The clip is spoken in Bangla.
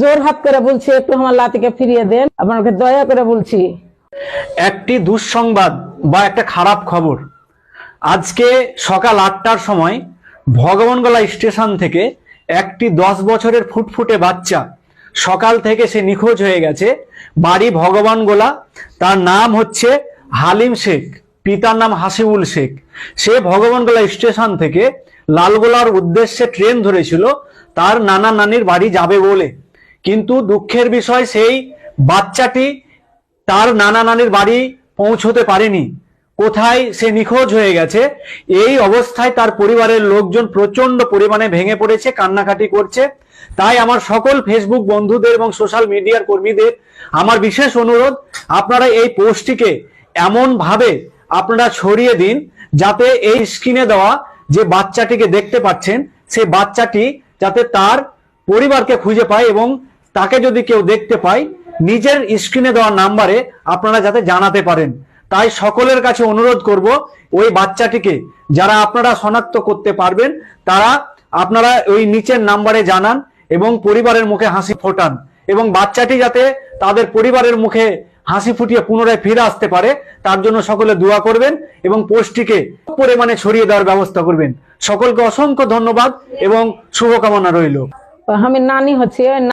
জোর হাত করে বলছি, একটু আমার লাতিকে ফিরিয়ে দেন। আপনাকে দয়া করে বলছি। একটি দুঃসংবাদ বা একটা খারাপ খবর। আজকে সকাল আটটার সময় ভগবানগোলা স্টেশন থেকে একটি দশ বছরের ফুটফুটে বাচ্চা সকাল থেকে সে নিখোঁজ হয়ে গেছে। বাড়ি ভগবানগোলা। তার নাম হচ্ছে হালিম শেখ। পিতার নাম হাসিবুল শেখ। সে ভগবানগোলা স্টেশন থেকে লালগোলার উদ্দেশ্যে ট্রেন ধরেছিল, তার নানা নানির বাড়ি যাবে বলে। কিন্তু দুঃখের বিষয় সেই বাচ্চাটি তার নানা নানির বাড়ি পৌঁছতে পারেনি। কোথায় সে নিখোঁজ হয়ে গেছে, এই অবস্থায় তার পরিবারের লোকজন প্রচণ্ড পরিমাণে ভেঙে পড়েছে, কান্নাকাটি করছে। তাই আমার সকল ফেসবুক বন্ধুদের এবং সোশ্যাল মিডিয়ার কর্মীদের আমার বিশেষ অনুরোধ, আপনারা এই পোস্টটিকে এমন ভাবে আপনারা ছড়িয়ে দিন যাতে এই স্ক্রিনে দেওয়া যে বাচ্চাটিকে দেখতে পাচ্ছেন, সেই বাচ্চাটি যাতে তার পরিবারকে খুঁজে পায় এবং তাকে যদি কেউ দেখতে পায়, নিজের স্ক্রিনে দেওয়া নাম্বারে আপনারা যাতে জানাতে পারেন। তাই সকলের কাছে অনুরোধ করব, ওই বাচ্চাটিকে যারা আপনারা শনাক্ত করতে পারবেন, তারা আপনারা ওই নিচের নাম্বারে জানান এবং পরিবারের মুখে হাসি ফোটান এবং বাচ্চাটি যাতে তাদের পরিবারের মুখে হাসি ফুটিয়ে পুনরায় ফিরে আসতে পারে, তার জন্য সকলে দোয়া করবেন এবং পোস্টটিকে পরিমাণে ছড়িয়ে দেওয়ার ব্যবস্থা করবেন। সকলকে অসংখ্য ধন্যবাদ এবং শুভকামনা রইল। আমি নানি হচ্ছি